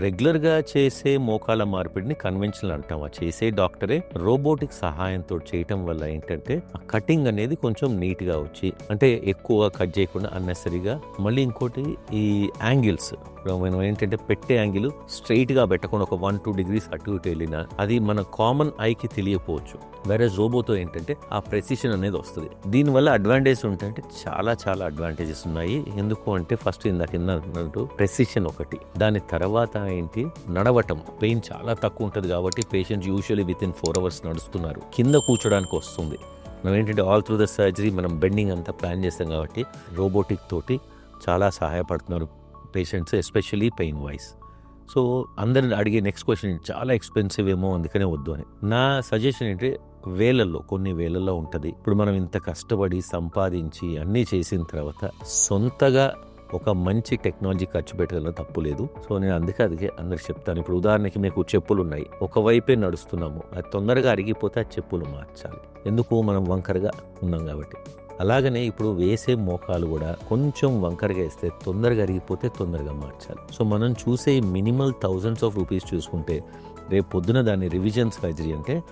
రెగ్యులర్గా చేసే మోకాల మార్పిడిని కన్వెన్షనల్ అంటాం. ఆ చేసే డాక్టరే రోబోటిక్ సహాయంతో చేయటం వల్ల ఏంటంటే ఆ కటింగ్ అనేది కొంచెం నీట్గా వచ్చి అంటే ఎక్కువ కట్ చేయకుండా అన్నెసరీగా మళ్ళీ ఇంకోటి ఈ యాంగిల్స్. మనం ఏంటంటే పెట్టే యాంగిల్ స్ట్రైట్గా పెట్టకుండా ఒక వన్ టూ డిగ్రీస్ అటు ఇటు వెళ్ళినా అది మన కామన్ ఐకి తెలియకపోవచ్చు. వేరే రోబోతో ఏంటంటే ఆ ప్రెసిషన్ అనేది వస్తుంది. దీనివల్ల అడ్వాంటేజ్ ఉంటాయంటే చాలా చాలా అడ్వాంటేజెస్ ఉన్నాయి. ఎందుకు అంటే ఫస్ట్ ఇందాక అన్నట్టు ప్రెసిషన్ ఒకటి. దాని తర్వాత ఏంటి? నడవటం. పెయిన్ చాలా తక్కువ ఉంటుంది కాబట్టి patient usually within four hours నడుస్తున్నారు. కింద కూర్చోడానికి వస్తుంది. మనం ఏంటంటే ఆల్ త్రూ ద సర్జరీ మనం బెండింగ్ అంతా ప్లాన్ చేస్తాం కాబట్టి రోబోటిక్ తోటి చాలా సహాయపడుతున్నారు patients especially pain wise. So అందరిని అడిగే నెక్స్ట్ క్వశ్చన్ చాలా ఎక్స్పెన్సివ్ ఏమో అందుకనే వద్దు అని. నా సజెషన్ ఏంటి? వేలల్లో కొన్ని వేలల్లో ఉంటుంది. ఇప్పుడు మనం ఇంత కష్టపడి సంపాదించి అన్నీ చేసిన తర్వాత సొంతగా ఒక మంచి టెక్నాలజీ ఖర్చు పెట్టడంలో తప్పు లేదు. సో నేను అందుకే అందుకే అందరికి చెప్తాను. ఇప్పుడు ఉదాహరణకి మీకు చెప్పులు ఉన్నాయి ఒకవైపే నడుస్తున్నాము. అది తొందరగా అరిగిపోతే ఆ చెప్పులు మార్చాలి. ఎందుకు? మనం వంకరగా ఉన్నాం కాబట్టి. అలాగనే ఇప్పుడు వేసే మోకాలు కూడా కొంచెం వంకరగా వేస్తే తొందరగా అరిగిపోతే తొందరగా మార్చాలి. సో మనం చూసే మినిమల్ థౌజండ్స్ ఆఫ్ రూపీస్ చూసుకుంటే రేపు పొద్దున దాన్ని రివిజన్ సర్జరీ అంటే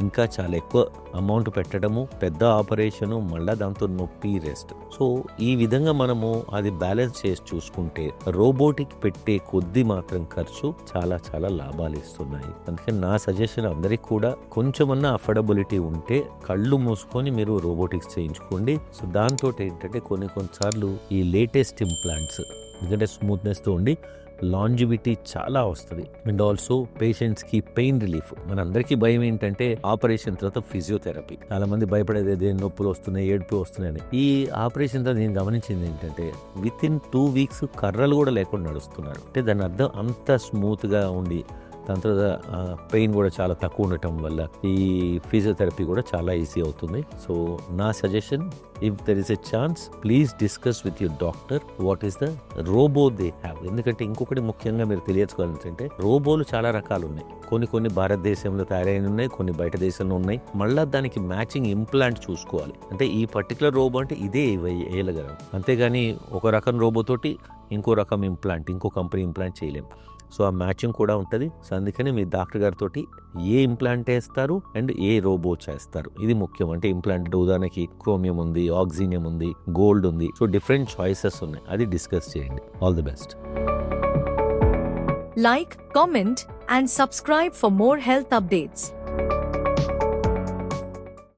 ఇంకా చాలా ఎక్కువ అమౌంట్ పెట్టడము పెద్ద ఆపరేషను మళ్ళీ దాంతో నొప్పి రెస్ట్ సో ఈ విధంగా మనము అది బ్యాలెన్స్ చేసి చూసుకుంటే రోబోటిక్ పెట్టే కొద్ది మాత్రం ఖర్చు చాలా చాలా లాభాలు ఇస్తున్నాయి. అందుకని నా సజెషన్ అందరికి కూడా కొంచెమన్నా అఫోర్డబిలిటీ ఉంటే కళ్ళు మూసుకొని మీరు రోబోటిక్స్ చేయించుకోండి. సో దాంతో ఏంటంటే కొన్ని కొన్నిసార్లు ఈ లేటెస్ట్ ఇంప్లాంట్స్ ఎందుకంటే స్మూత్నెస్తో ఉండి లాంజివిటీ చాలా వస్తుంది. అండ్ ఆల్సో పేషెంట్స్కి పెయిన్ రిలీఫ్ మనందరికీ భయం ఏంటంటే ఆపరేషన్ తర్వాత ఫిజియోథెరపీ చాలా మంది భయపడేది ఏదైనా నొప్పులు వస్తున్నాయి ఏడుపు వస్తున్నాయని. ఈ ఆపరేషన్ తర్వాత నేను గమనించింది ఏంటంటే విత్ ఇన్ టూ వీక్స్ కర్రలు కూడా లేకుండా నడుస్తున్నాడు అంటే దాని అర్థం అంత స్మూత్గా ఉండి దాని తర్వాత పెయిన్ కూడా చాలా తక్కువ ఉండటం వల్ల ఈ ఫిజియోథెరపీ కూడా చాలా ఈజీ అవుతుంది. సో నా suggestion if there is a chance please discuss with your doctor what is the robo they have ఎందుకంటే ఇంకొకటి ముఖ్యంగా మీరు తెలియచుకోవాలంటే రోబోలు చాలా రకాలు ఉన్నాయి. కొన్ని కొన్ని భారతదేశంలో తయారైన ఉన్నాయి కొన్ని బయట దేశంలో ఉన్నాయి. మళ్ళీ దానికి మ్యాచింగ్ ఇంప్లాంట్ చూసుకోవాలి. అంటే ఈ పర్టికులర్ రోబో అంటే ఇదే వేయగలం అంతేగాని ఒక రకం రోబో తోటి ఇంకో రకం ఇంప్లాంట్ ఇంకో కంపెనీ ఇంప్లాంట్ చేయలేం. సో ఆ మ్యాచింగ్ కూడా ఉంటుంది. సో అందుకని మీ డాక్టర్ గారితో ఏ ఇంప్లాంట్ వేస్తారు అండ్ ఏ రోబో చేస్తారు. ఇది ముఖ్యం. అంటే ఇంప్లాంట్ ఉదాహరణకి క్రోమియం ఉంది ఆక్సినియం ఉంది గోల్డ్ ఉంది. సో డిఫరెంట్ చాయిసెస్ ఉన్నాయి. అది డిస్కస్ చేయండి. All the best. Like comment and subscribe for more health updates.